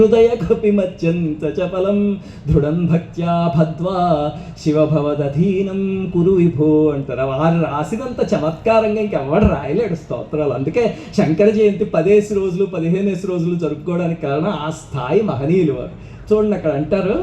హృదయ కపిమత్యంత చపలం దృఢం భక్త్యా భద్వా శివభవదధీనం కురు విభో అంటారు వారు రాసినంత చమత్కారంగా ఇంకెవడు రాయలేడు స్తోత్రాలు. అందుకే శంకర జయంతి పదేసి రోజులు పదిహేనేసి రోజులు జరుపుకోవడానికి కారణం ఆ స్థాయి మహనీయులు వారు. చూడండి అక్కడ అంటారు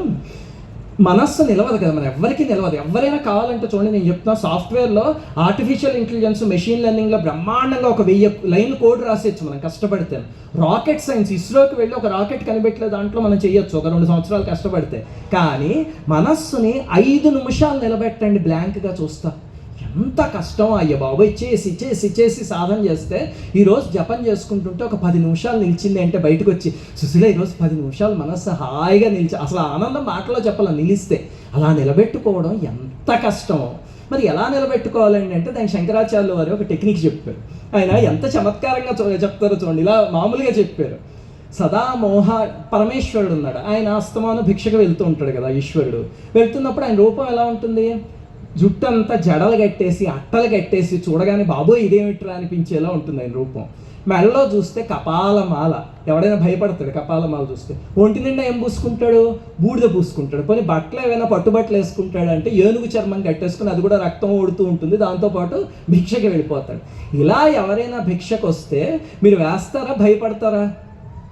మనస్సు నిలవదు కదా మన ఎవరికి నిలవదు. ఎవరైనా కావాలంటే చూడండి నేను చెప్తున్నా సాఫ్ట్వేర్లో ఆర్టిఫిషియల్ ఇంటెలిజెన్స్ మెషిన్ లెర్నింగ్లో బ్రహ్మాండంగా ఒక వెయ్యి లైన్ కోడ్ రాసేయచ్చు మనం కష్టపడితే. రాకెట్ సైన్స్ ఇస్రోకి వెళ్ళి ఒక రాకెట్ కనిపెట్టలే దాంట్లో మనం చేయొచ్చు ఒక రెండు సంవత్సరాలు కష్టపడితే. కానీ మనస్సుని ఐదు నిమిషాలు నిలబెట్టండి బ్లాంక్గా చూస్తా. ఎంత కష్టం అయ్య బాబోయ్ చేసి చేసి చేసి సాధన చేస్తే ఈరోజు జపం చేసుకుంటుంటే ఒక పది నిమిషాలు నిలిచింది అంటే బయటకు వచ్చి సుశీల ఈరోజు పది నిమిషాలు మనస్సు హాయిగా నిలిచి అసలు ఆనందం మాటలో చెప్పాల? నిలిస్తే అలా నిలబెట్టుకోవడం ఎంత కష్టం. మరి ఎలా నిలబెట్టుకోవాలండి అంటే దానికి శంకరాచార్యుల వారు ఒక టెక్నిక్ చెప్పారు. ఆయన ఎంత చమత్కారంగా చూ- చెప్తారో చూడండి. ఇలా మామూలుగా చెప్పారు. సదా మోహ పరమేశ్వరుడు ఉన్నాడు. ఆయన అస్తమానం భిక్షకు వెళ్తూ ఉంటాడు కదా ఈశ్వరుడు. వెళ్తున్నప్పుడు ఆయన రూపం ఎలా ఉంటుంది? జుట్టు అంతా జడలు కట్టేసి అట్టలు కట్టేసి చూడగానే బాబోయ్ ఇదేమిట్రా అనిపించేలా ఉంటుంది ఆయన రూపం. మెడలో చూస్తే కపాలమాల. ఎవడైనా భయపడతాడు కపాలమాల చూస్తే. ఒంటి నిండా ఏం పూసుకుంటాడు? బూడిద పూసుకుంటాడు. కొన్ని బట్టలు ఏమైనా పట్టుబట్టలు వేసుకుంటాడు అంటే ఏనుగు చర్మం కట్టేసుకుని అది కూడా రక్తం ఓడుతూ ఉంటుంది. దాంతోపాటు భిక్షకి వెళ్ళిపోతాడు. ఇలా ఎవరైనా భిక్షకు వస్తే మీరు వేస్తారా? భయపడతారా?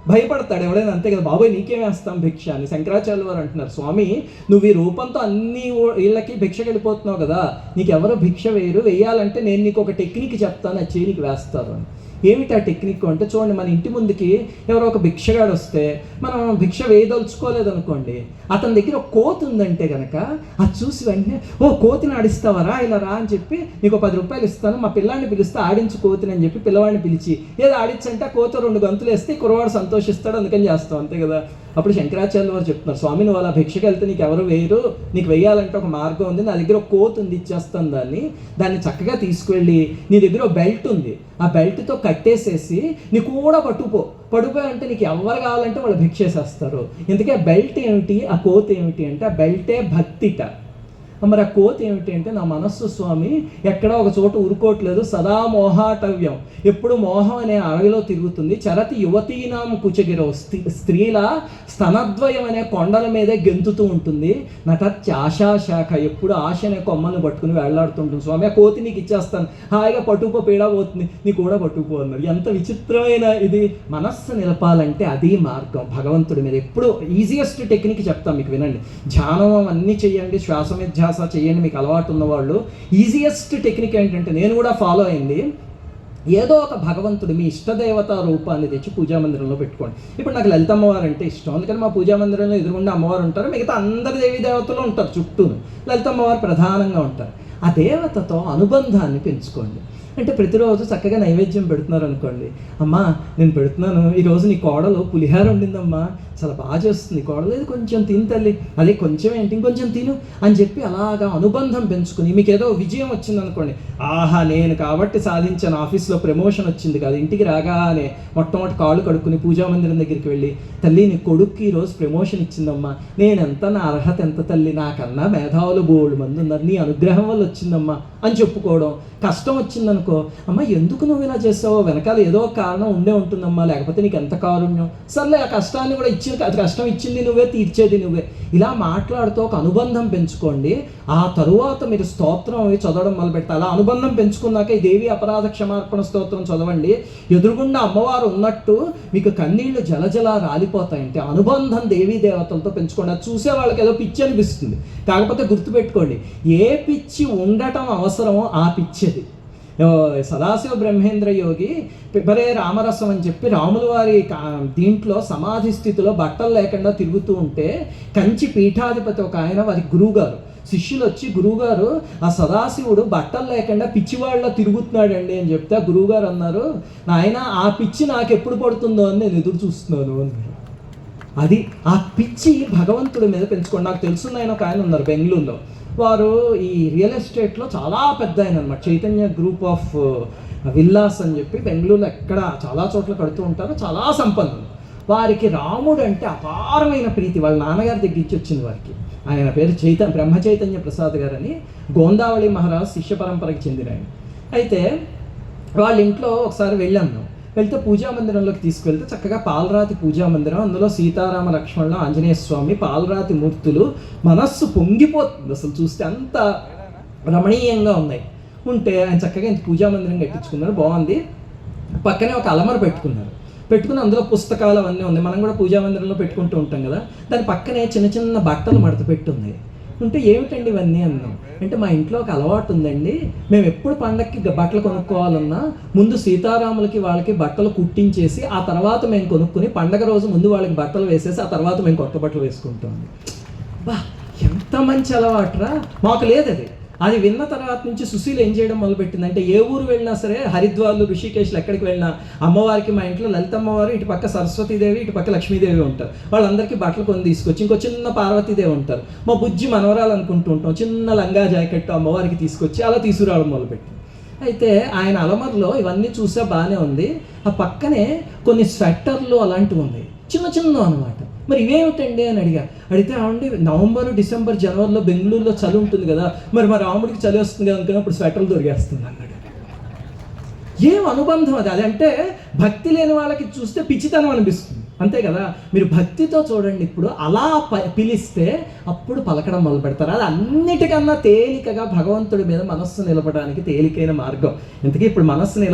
భయపడతాడు. ఎవడైనా అంతే కదా బాబాయ్ నీకే వేస్తాం భిక్ష? అని శంకరాచార్య వారు అంటున్నారు. స్వామి నువ్వు ఈ రూపంతో అన్ని వీళ్ళకి భిక్ష వెళ్ళిపోతున్నావు కదా నీకు ఎవరు భిక్ష వేయరు? వేయాలంటే నేను నీకు ఒక టెక్నిక్ చెప్తాను అది చేయి నీకు వేస్తారు అని. ఏమిటి ఆ టెక్నిక్ అంటే చూడండి మన ఇంటి ముందుకి ఎవరో ఒక భిక్షగాడు వస్తే మనం భిక్ష వేయదలుచుకోలేదు అనుకోండి అతని దగ్గర ఒక కోతి ఉందంటే కనుక అది చూసి వెంటనే ఓ కోతిని ఆడిస్తావరా ఇలా రా అని చెప్పి నీకు ఒక పది రూపాయలు ఇస్తాను మా పిల్లాడిని పిలిస్తే ఆడించు కోతిని అని చెప్పి పిల్లవాడిని పిలిచి ఏదో ఆడించంటే ఆ కోత రెండు గంతులు వేస్తే కురవాడు సంతోషిస్తాడు అందుకని చేస్తాం అంతే కదా. అప్పుడు శంకరాచార్యులు వారు చెప్తున్నారు స్వామి నువ్వు అలా భిక్షకి వెళ్తే నీకు ఎవరు వేయరు నీకు వేయాలంటే ఒక మార్గం ఉంది నా దగ్గర ఒక కోత్ ఉంది ఇచ్చేస్తాను దాన్ని. దాన్ని చక్కగా తీసుకువెళ్ళి నీ దగ్గర ఒక బెల్ట్ ఉంది. ఆ బెల్ట్తో కట్టేసేసి నీ కూడా పట్టుపో. పడిపోయి అంటే నీకు ఎవరు కావాలంటే వాళ్ళు భిక్షేసేస్తారు ఇంతకీ ఆ బెల్ట్ ఏమిటి? ఆ కోత్ ఏమిటి అంటే ఆ బెల్టే భక్తిట. మరి ఆ కోతి ఏమిటి అంటే నా మనస్సు స్వామి ఎక్కడ ఒక చోట ఊరుకోవట్లేదు సదా మోహాటవ్యం. ఎప్పుడు మోహం అనే అడవిలో తిరుగుతుంది చరతి యువతీనాం కుచగిరో స్త్రీ స్త్రీల స్తనద్వయం అనే కొండల మీదే గెంతుతూ ఉంటుంది. నటత్య ఆశాశాఖ ఎప్పుడు ఆశ అనే కొమ్మను పట్టుకుని వెళ్ళాడుతుంటుంది. స్వామి ఆ కోతి నీకు ఇచ్చేస్తాను. హాయిగా పట్టుకుపో పీడా పోతుంది. నీ కూడా పట్టుకుపో అన్నారు ఎంత విచిత్రమైన ఇది. మనస్సు నిలపాలంటే అది మార్గం. భగవంతుడి మీద ఎప్పుడు ఈజియెస్ట్ టెక్నిక్ చెప్తాం మీకు వినండి. ధ్యానం అన్నీ చేయండి. శ్వాస మీద అభ్యాస చేయండి మీకు అలవాటు ఉన్నవాళ్ళు. ఈజియెస్ట్ టెక్నిక్ ఏంటంటే నేను కూడా ఫాలో అయింది. ఏదో ఒక భగవంతుడు మీ ఇష్టదేవత రూపాన్ని తెచ్చి పూజా మందిరంలో పెట్టుకోండి. ఇప్పుడు నాకు లలిత అమ్మవారు అంటే ఇష్టం. అందుకని మా పూజా మందిరంలో ఎదురుగుండా అమ్మవారు ఉంటారు మిగతా అందరి దేవీ దేవతలు ఉంటారు చుట్టూ లలిత అమ్మవారు ప్రధానంగా ఉంటారు. ఆ దేవతతో అనుబంధాన్ని పెంచుకోండి. అంటే ప్రతిరోజు చక్కగా నైవేద్యం పెడుతున్నారు అనుకోండి అమ్మా నేను పెడుతున్నాను. ఈరోజు నీ కోడలు పులిహార ఉండిందమ్మా చాలా బాగా చేస్తుంది. కోడలేదు కొంచెం తిని తల్లి. అదే కొంచెం ఏంటి ఇంకొంచెం తిను అని చెప్పి అలాగా అనుబంధం పెంచుకుని మీకు ఏదో విజయం వచ్చింది అనుకోండి ఆహా నేను కాబట్టి సాధించాను ఆఫీస్లో ప్రమోషన్ వచ్చింది కాదు. ఇంటికి రాగానే మొట్టమొదటి కాళ్ళు కడుక్కుని పూజా మందిరం దగ్గరికి వెళ్ళి తల్లి నీ కొడుక్కి ఈరోజు ప్రమోషన్ ఇచ్చిందమ్మా. నేనెంత నా అర్హత ఎంత తల్లి? నాకన్నా మేధావులు బోల్డ్ మంది ఉన్నారు. నీ అనుగ్రహం వల్ల వచ్చిందమ్మా. అని చెప్పుకోవడం. కష్టం వచ్చిందనుకో అమ్మ ఎందుకు నువ్వు ఇలా చేసావో? వెనకాల ఏదో కారణం ఉండే ఉంటుందమ్మా. లేకపోతే నీకు ఎంత కారుణ్యం? సర్లే ఆ కష్టాన్ని కూడా ఇచ్చి అది కష్టం ఇచ్చింది నువ్వే తీర్చేది నువ్వే. ఇలా మాట్లాడుతూ ఒక అనుబంధం పెంచుకోండి. ఆ తరువాత మీరు స్తోత్రం అవి చదవడం మొదలు పెడతారు అలా అనుబంధం పెంచుకున్నాక ఈ దేవి అపరాధ క్షమార్పణ స్తోత్రం చదవండి. ఎదురుగుండా అమ్మవారు ఉన్నట్టు మీకు కన్నీళ్ళు జలజల రాలిపోతాయంటే అనుబంధం దేవీ దేవతలతో పెంచుకోండి. అది చూసే వాళ్ళకి ఏదో పిచ్చి అనిపిస్తుంది. కాకపోతే గుర్తుపెట్టుకోండి ఏ పిచ్చి ఉండటం అవసరమో ఆ పిచ్చిది. సదాశివ బ్రహ్మేంద్ర యోగి పిబరే రామరసం అని చెప్పి రాముల వారి దీంట్లో సమాధి స్థితిలో బట్టలు లేకుండా తిరుగుతూ ఉంటే కంచి పీఠాధిపతి ఒక ఆయన వారి గురువుగారు శిష్యులు వచ్చి గురువుగారు ఆ సదాశివుడు బట్టలు లేకుండా పిచ్చివాళ్ళ తిరుగుతున్నాడండి అని చెప్తే గురువుగారు అన్నారు నాయన ఆ పిచ్చి నాకు ఎప్పుడు పడుతుందో అని నేను ఎదురు చూస్తున్నాను అన్నారు. అది ఆ పిచ్చి భగవంతుడి మీద పెంచుకోండి నాకు తెలుసున్న ఆయన ఒక ఆయన ఉన్నారు బెంగళూరులో. వారు ఈ రియల్ ఎస్టేట్లో చాలా పెద్ద ఆయన అనమాట చైతన్య గ్రూప్ ఆఫ్ విల్లాస్ అని చెప్పి బెంగళూరులో ఎక్కడ చాలా చోట్ల కడుతూ ఉంటారు. చాలా సంపన్నులు. వారికి రాముడు అంటే అపారమైన ప్రీతి. వాళ్ళ నాన్నగారి దగ్గర ఇచ్చి వచ్చింది వారికి. ఆయన పేరు చైతన్య బ్రహ్మ చైతన్య ప్రసాద్ గారని గోందావళి మహారాజ్ శిష్య పరంపరకు చెందిన ఆయన. అయితే వాళ్ళ ఇంట్లో ఒకసారి వెళ్ళాం వెళ్తే పూజా మందిరంలోకి తీసుకువెళ్తే చక్కగా పాలరాతి పూజా మందిరం అందులో సీతారామ లక్ష్మణుల ఆంజనేయ స్వామి పాలరాతి మూర్తులు మనస్సు పొంగిపోతుంది. అసలు చూస్తే అంత రమణీయంగా ఉన్నాయి. ఉంటే ఆయన చక్కగా ఇంత పూజా మందిరం కట్టించుకున్నారు. బాగుంది. పక్కనే ఒక అలమర పెట్టుకున్నారు. పెట్టుకుని అందులో పుస్తకాలు అవన్నీ ఉన్నాయి. మనం కూడా పూజా మందిరంలో పెట్టుకుంటూ ఉంటాం కదా. దాని పక్కనే చిన్న చిన్న బట్టలు మడత పెట్టి ఉన్నాయి. ఉంటే ఏమిటండి ఇవన్నీ అన్నాం? అంటే మా ఇంట్లో ఒక అలవాటు ఉందండి. మేము ఎప్పుడు పండక్కి బట్టలు కొనుక్కోవాలన్నా ముందు సీతారాములకి వాళ్ళకి బట్టలు కుట్టించేసి ఆ తర్వాత మేము కొనుక్కుని పండగ రోజు ముందు వాళ్ళకి బట్టలు వేసేసి ఆ తర్వాత మేము కొత్త బట్టలు వేసుకుంటాం. బా ఎంత మంచి అలవాటురా! మాకు లేదు అది అది విన్న తర్వాత నుంచి సుశీల్ ఏం చేయడం మొదలుపెట్టింది? అంటే ఏ ఊరు వెళ్ళినా సరే హరిద్వార్లు ఋషికేశ్లు ఎక్కడికి వెళ్ళినా అమ్మవారికి మా ఇంట్లో లలితమ్మవారు ఇటు పక్క సరస్వతీదేవి ఇటు పక్క లక్ష్మీదేవి ఉంటారు. వాళ్ళందరికీ బట్టలు కొని తీసుకొచ్చి ఇంకో చిన్న పార్వతీదేవి ఉంటారు. మా బుజ్జి మనవరాలు అనుకుంటూ ఉంటాం. చిన్న లంగా జాకెట్ అమ్మవారికి తీసుకొచ్చి అలా తీసుకురావడం మొదలుపెట్టింది. అయితే ఆయన అలమర్లో ఇవన్నీ చూసా బాగానే ఉంది. ఆ పక్కనే కొన్ని స్వెట్టర్లు అలాంటివి ఉన్నాయి. చిన్న చిన్న అనమాట మరి ఇవేమిటండి అని అడిగా. అడిగితే ఆవిడ నవంబర్ డిసెంబర్ జనవరిలో బెంగళూరులో చలి ఉంటుంది కదా మరి మా రాముడికి చలి వస్తుంది కదా అనుకున్నప్పుడు స్వెటర్లు దొరికేస్తుంది అన్నాడు. ఏం అనుబంధం అది? అది అంటే భక్తి లేని వాళ్ళకి చూస్తే పిచ్చితనం అనిపిస్తుంది. అంతే కదా? మీరు భక్తితో చూడండి ఇప్పుడు అలా ప- పిలిస్తే అప్పుడు పలకడం మొదలు పెడతారు. అది అన్నిటికన్నా తేలికగా భగవంతుడి మీద మనస్సు నిలపడానికి తేలికైన మార్గం. ఇంతకీ ఇప్పుడు మనస్సు నిల